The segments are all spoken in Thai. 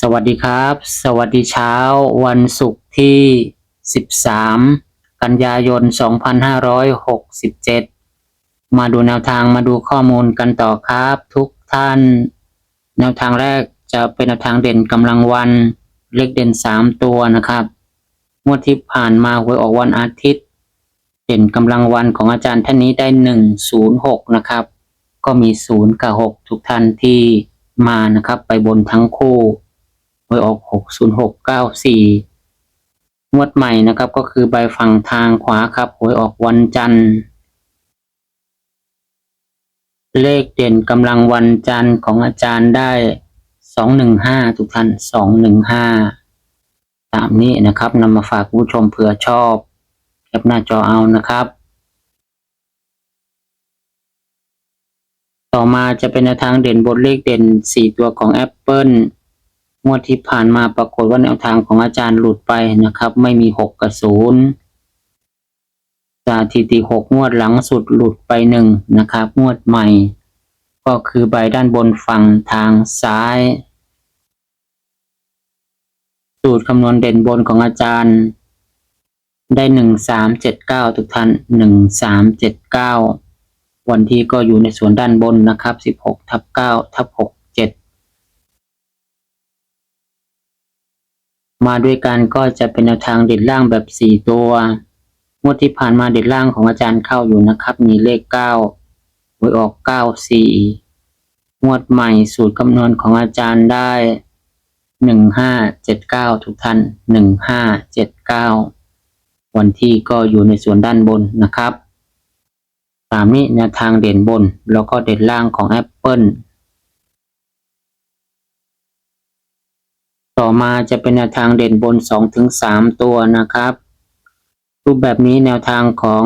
สวัสดีครับ สวัสดีเช้า วันศุกร์ที่ 13 กันยายน 2567 มาดูแนวทางมาดูข้อมูลกันต่อครับ ทุกท่าน แนวทางแรกจะเป็นแนวทางเด่นกำลังวัน เลขเด่น 3 ตัวนะครับงวดที่ผ่านมาหวยออกวันอาทิตย์ เด่นกำลังวันของอาจารย์ท่านนี้ได้ 106 นะครับ ก็มี 0 กับ 6 ทุกท่านที่มานะครับ ไปบนทั้งคู่ หวยออก60694งวดใหม่นะครับ ก็คือใบฝั่งทางขวาครับหวยออกวันจันทร์ เลขเด่นกำลังวันจันทร์ของอาจารย์ได้215ทุกท่าน215ตามนี้นะครับนำมาฝากผู้ชมเผื่อชอบแคปหน้าจอเอานะครับ ต่อมาจะเป็นทางเด่นบนเลขเด่น 4 ตัวของ Apple งวดที่ผ่านมาปรากฏว่าแนวทางของอาจารย์หลุดไปนะครับ ไม่มี6กับ0สถิติ6งวดหลังสุดหลุดไป1นะครับ งวดใหม่ ก็คือใบด้านบนฝั่งทางซ้าย สูตรคำนวณเด่นบนของอาจารย์ ได้1379ทุกท่าน1379วันที่ก็อยู่ในส่วนด้านบนนะครับ16ทับ9ทับ6 7 มาด้วยกันก็จะเป็นแนวทางเด่นล่างแบบ4ตัวงวดที่ผ่านมาเด่นล่างของอาจารย์เข้าอยู่นะครับ มีเลข9หวยออก94งวดใหม่สูตรคำนวณของอาจารย์ได้1579ทุกท่าน1579วันที่ก็อยู่ในส่วนด้านบนนะครับตามนี้แนวทางเด่นบนแล้วก็เด่นล่างของ Apple ต่อมาจะเป็นแนวทางเด่นบน 2-3 ตัวนะครับ รูปแบบนี้แนวทางของ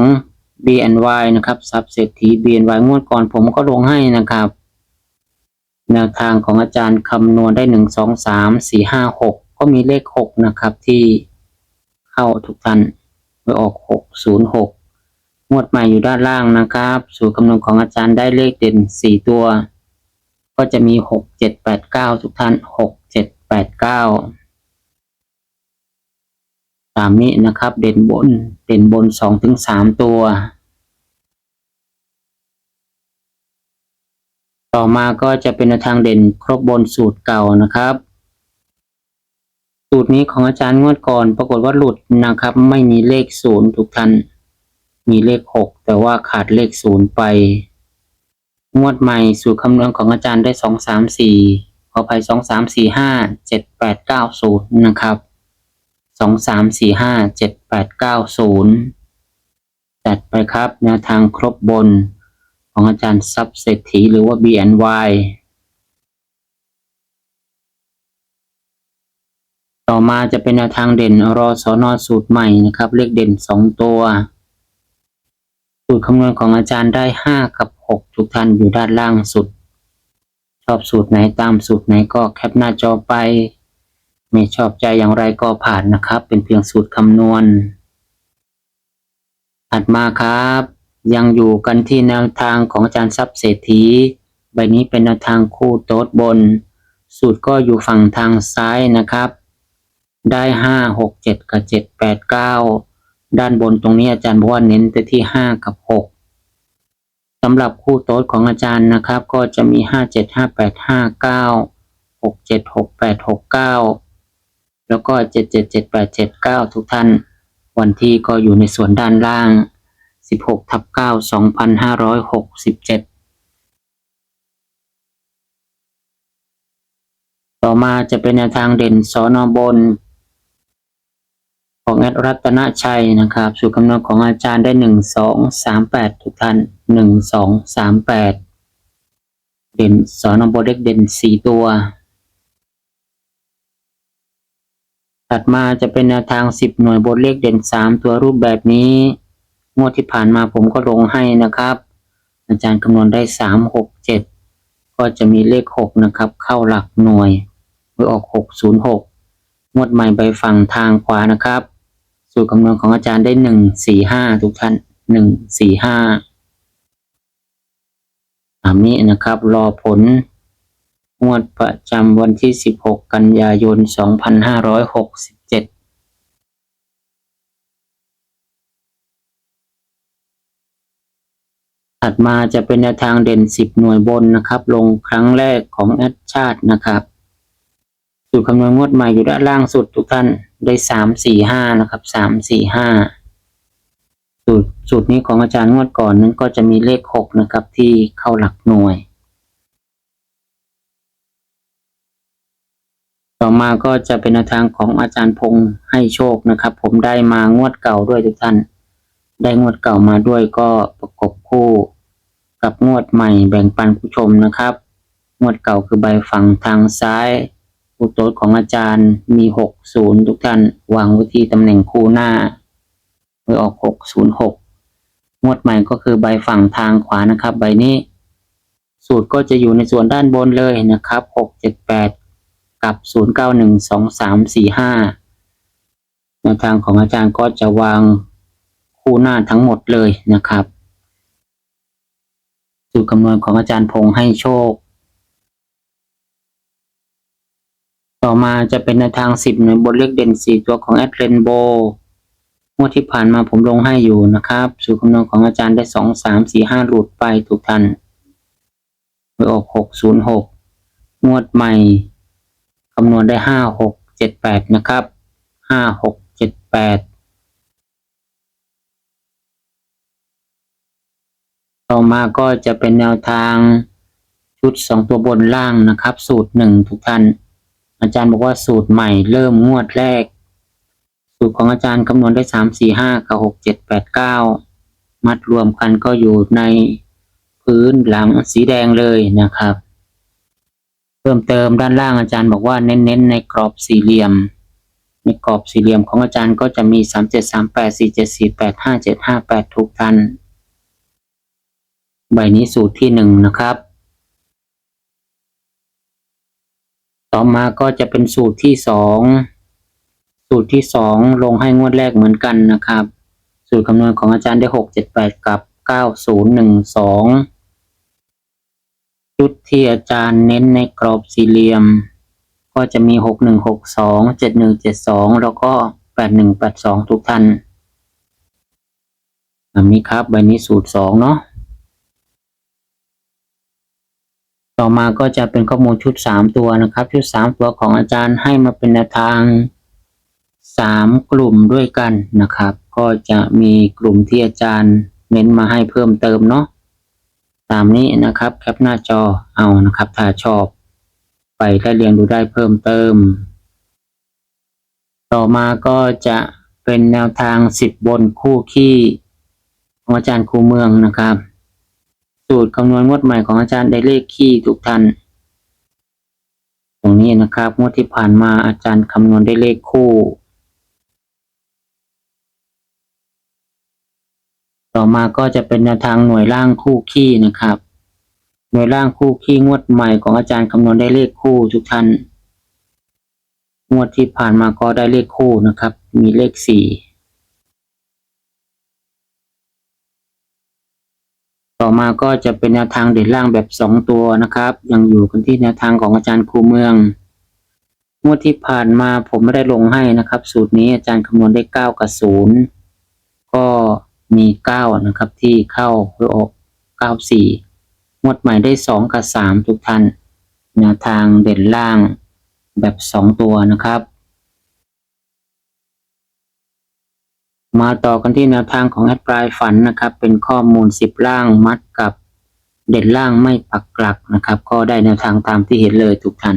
BNY นะครับซับเศรษฐี BNY งวดก่อนผมก็ลงให้นะครับ แนวทางของอาจารย์คำนวณได้ 1 2 3 4 5 6 ก็มีเลข 6 นะครับที่เข้าทุกท่านไปออก 606งวดใหม่อยู่ด้านล่างนะครับ สูตรคำนวณของอาจารย์ได้เลขเด่น 4 ตัว ก็จะมี 6 7 8 9 ทุกท่าน 6 7 8 9ตามนี้นะครับ เด่นบน เด่นบน2ถึง3ตัว ต่อมาก็จะเป็นทางเด่นครบบนสูตรเก่านะครับ สูตรนี้ของอาจารย์งวดก่อนปรากฏว่าหลุดนะครับ ไม่มีเลขศูนย์ทุกท่าน มีเลขหกแต่ว่าขาดเลขศูนย์ไป งวดใหม่สูตรคำนวณของอาจารย์ได้สองสามสี่ ขออภัยสองสามสี่ห้าเจ็ดแปดเก้าศูนย์นะครับสองสามสี่ห้าเจ็ดแปดเก้าศูนย์จัดไปครับแนวทางครบบนของอาจารย์ซับเศรษฐีหรือว่า BNY ต่อมาจะเป็นแนวทางเด่นรอสอนอสูตรใหม่นะครับ เลขเด่นสองตัว สูตรคำนวณของอาจารย์ได้ห้ากับหกทุกท่านอยู่ด้านล่างสุด อบสูตรไหนตามสูตรไหนก็แคปหน้าจอไป ไม่ชอบใจอย่างไรก็ผ่านนะครับ เป็นเพียงสูตรคำนวณถัดมาครับ ยังอยู่กันที่แนวทางของอาจารย์ทรัพย์เศรษฐี ใบนี้เป็นแนวทางคู่โต๊ดบน สูตรก็อยู่ฝั่งทางซ้ายนะครับ ได้ห้าหกเจ็ดกับเจ็ดแปดเก้าด้านบนตรงนี้อาจารย์บอกว่าเน้นไปที่ห้ากับหก สำหรับคู่โต๊ดของอาจารย์นะครับ ก็จะมีห้าเจ็ดห้าแปดห้าเก้าหกเจ็ดหกแปดหกเก้าแล้วก็เจ็ดเจ็ดเจ็ดแปดเจ็ดเก้าทุกท่าน วันที่ก็อยู่ในส่วนด้านล่าง 16ทับ9 2567ต่อมาจะเป็นแนวทางเด่นสอนอบน ของแอดรัตนชัยนะครับ สูตรคำนวณของอาจารย์ได้1 2 3 8ทุกท่าน 1 2 3 8เด่นสอนอบเล็กเด่น4ตัว ถัดมาจะเป็นแนวทาง10หน่วยบนเลขเด่น3ตัวรูปแบบนี้ งวดที่ผ่านมาผมก็ลงให้นะครับ อาจารย์คำนวณได้3 6 7ก็จะมีเลข6นะครับ เข้าหลักหน่วยหรือออก606งวดใหม่ไปฝั่งทางขวานะครับ สูตรคำนวณของอาจารย์ได้1 4 5ทุกท่าน1 4 5 ตามนี้นะครับ รอผลงวดประจำวันที่ 16 กันยายน 2567ถัดมาจะเป็นแนวทางเด่น 10 หน่วยบนนะครับ ลงครั้งแรกของแอดชาตินะครับสูตรคำนวณงวดใหม่อยู่ด้านล่างสุดทุกท่านได้ 3 4 5 นะครับ 3 4 5 สูตรสูตรนี้ของอาจารย์งวดก่อนนั้นก็จะมีเลข6นะครับ ที่เข้าหลักหน่วย ต่อมาก็จะเป็นทางของอาจารย์พงษ์ให้โชคนะครับ ผมได้มางวดเก่าด้วยทุกท่าน ได้งวดเก่ามาด้วยก็ประกบคู่ กับงวดใหม่แบ่งปันผู้ชมนะครับ งวดเก่าคือใบฝั่งทางซ้ายอุโตของอาจารย์มีหกศูนย์ทุกท่านวางไว้ที่ตำแหน่งคู่หน้า ว้ออกหกศูนย์หกงวดใหม่ก็คือใบฝั่งทางขวานะครับ ใบนี้ สูตรก็จะอยู่ในส่วนด้านบนเลยนะครับหกเจ็ดแปดกับ0 9 1 2 3 4 5แนวทางของอาจารย์ก็จะวางคู่หน้าทั้งหมดเลยนะครับ สูตรคำนวณของอาจารย์พงษ์ให้โชค ต่อมาจะเป็นแนวทาง 10 หน่วยบนเลขเด่น 4 ตัวของแอดเรนโบ งวดที่ผ่านมาผมลงให้อยู่นะครับ สูตรคำนวณของอาจารย์ได้2 3 4 5หลุดไปทุกท่านไปออก606งวดใหม่คำนวณได้ห้าหกเจ็ดแปดนะครับห้าหกเจ็ดแปดต่อมาก็จะเป็นแนวทางชุดสองตัวบนล่างนะครับ สูตรหนึ่งทุกท่านอาจารย์บอกว่าสูตรใหม่เริ่มงวดแรก สูตรของอาจารย์คำนวณได้สามสี่ห้ากับหกเจ็ดแปดเก้ามัดรวมกันก็อยู่ในพื้นหลังสีแดงเลยนะครับ เพิ่มเติมด้านล่างอาจารย์บอกว่าเน้นๆในกรอบสี่เหลี่ยม ในกรอบสี่เหลี่ยมของอาจารย์ก็จะมีสามเจ็ดสามแปดสี่เจ็ดสี่แปดห้าเจ็ดห้าแปดทุกท่านใบนี้สูตรที่หนึ่งนะครับ ต่อมาก็จะเป็นสูตรที่สอง ตรที่สองลงให้งวดแรกเหมือนกันนะครับ สูตรคำนวณของอาจารย์ได้หกเจ็ดแปดกับเก้าศูนย์หนึ่งสองชุดที่อาจารย์เน้นในกรอบสี่เหลี่ยม ก็จะมีหกหนึ่งหกสองเจ็ดหนึ่งเจ็ดสองแล้วก็แปดหนึ่งแปดสองทุกท่านแบบนี้ครับใบนี้สูตรสองเนาะต่อมาก็จะเป็นข้อมูลชุดสามตัวนะครับ ชุดสามตัวของอาจารย์ให้มาเป็นแนวทาง สามกลุ่มด้วยกันนะครับ ก็จะมีกลุ่มที่อาจารย์เน้นมาให้เพิ่มเติมเนาะตามนี้นะครับแคปหน้าจอเอานะครับ ถ้าชอบ ไปได้เรียนดูได้เพิ่มเติม ต่อมาก็จะเป็นแนวทางสิบบนคู่ขี้ของอาจารย์ครูเมืองนะครับ สูตรคำนวณงวดใหม่ของอาจารย์ได้เลขขี้ทุกท่านตรงนี้นะครับงวดที่ผ่านมาอาจารย์คำนวณได้เลขคู่ ต่อมาก็จะเป็นแนวทางหน่วยล่างคู่ขี้นะครับ หน่วยล่างคู่ขี้งวดใหม่ของอาจารย์คำนวณได้เลขคู่ทุกท่าน งวดที่ผ่านมาก็ได้เลขคู่นะครับ มีเลขสี่ต่อมาก็จะเป็นแนวทางเด่นล่างแบบสองตัวนะครับ ยังอยู่กันที่แนวทางของอาจารย์ครูเมือง งวดที่ผ่านมาผมไม่ได้ลงให้นะครับ สูตรนี้อาจารย์คำนวณได้เก้ากับศูนย์ก็ มีเก้านะครับ ที่เข้าหรือออกเก้าสี่งวดใหม่ได้สองกับสามทุกท่านแนวทางเด่นล่างแบบสองตัวนะครับ มาต่อกันที่แนวทางของแอดปลายฝันนะครับ เป็นข้อมูลสิบล่างมัดกับเด่นล่างไม่ปักกลักนะครับ ก็ได้แนวทางตามที่เห็นเลยทุกท่าน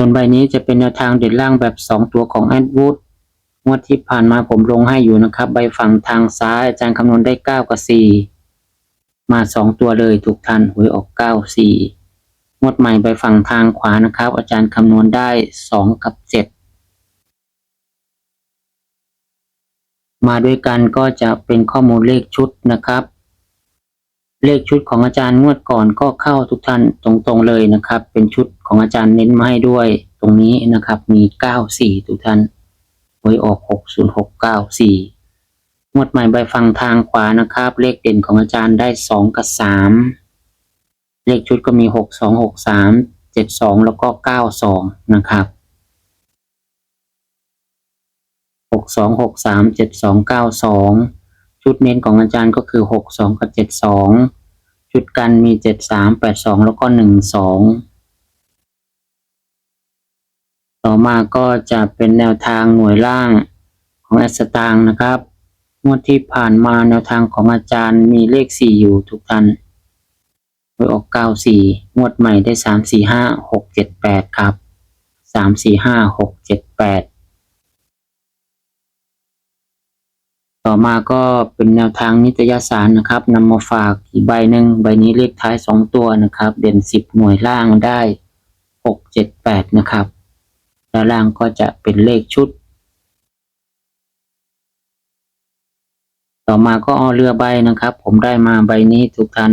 ส่วนใบนี้จะเป็นแนวทางเด่นล่างแบบสองตัวของแอดวูดงวดที่ผ่านมาผมลงให้อยู่นะครับ ใบฝั่งทางซ้ายอาจารย์คำนวณได้เก้ากับสี่มาสองตัวเลยทุกท่านหวยออกเก้าสี่งวดใหม่ไปฝั่งทางขวานะครับ อาจารย์คำนวณได้สองกับเจ็ดมาด้วยกันก็จะเป็นข้อมูลเลขชุดนะครับ เลขชุดของอาจารย์งวดก่อนก็เข้าทุกท่านตรงๆเลยนะครับ เป็นชุดของอาจารย์เน้นมาให้ด้วยตรงนี้นะครับ มี 94 ทุกท่านหวยออก 60694งวดใหม่ใบฟังทางขวานะครับ เลขเด่นของอาจารย์ได้ 2 กับ 3 เลขชุดก็มี 6263 72 แล้วก็ 92 นะครับ 6263 72 92 ชุดเน้นของอาจารย์ก็คือหกสองกับเจ็ดสองชุดกันมีเจ็ดสามแปดสองแล้วก็หนึ่งสองต่อมาก็จะเป็นแนวทางหน่วยล่างของแอสตางนะครับงวดที่ผ่านมาแนวทางของอาจารย์มีเลขสี่อยู่ทุกท่านโดยออกเก้าสี่งวดใหม่ได้สามสี่ห้าหกเจ็ดแปดครับสามสี่ห้าหกเจ็ดแปด ต่อมาก็เป็นแนวทางนิตยสารนะครับนำมาฝากอีกใบหนึ่งใบนี้เลขท้ายสองตัวนะครับ เด่นสิบหน่วยล่างได้หกเจ็ดแปดนะครับแล้วล่างก็จะเป็นเลขชุด ต่อมาก็เอาเรือใบนะครับ ผมได้มาใบนี้ทุกท่าน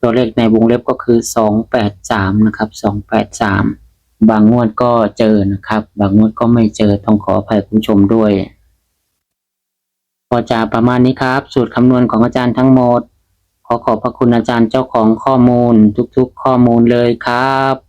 ตัวเลขในวงเล็บก็คือสองแปดสามนะครับสองแปดสามบางงวดก็เจอนะครับ บางงวดก็ไม่เจอต้องขออภัยคุณผู้ชมด้วย ก็จะประมาณนี้ครับ สูตรคำนวณของอาจารย์ทั้งหมด ขอขอบพระคุณอาจารย์เจ้าของข้อมูลทุกๆ ข้อมูลเลยครับ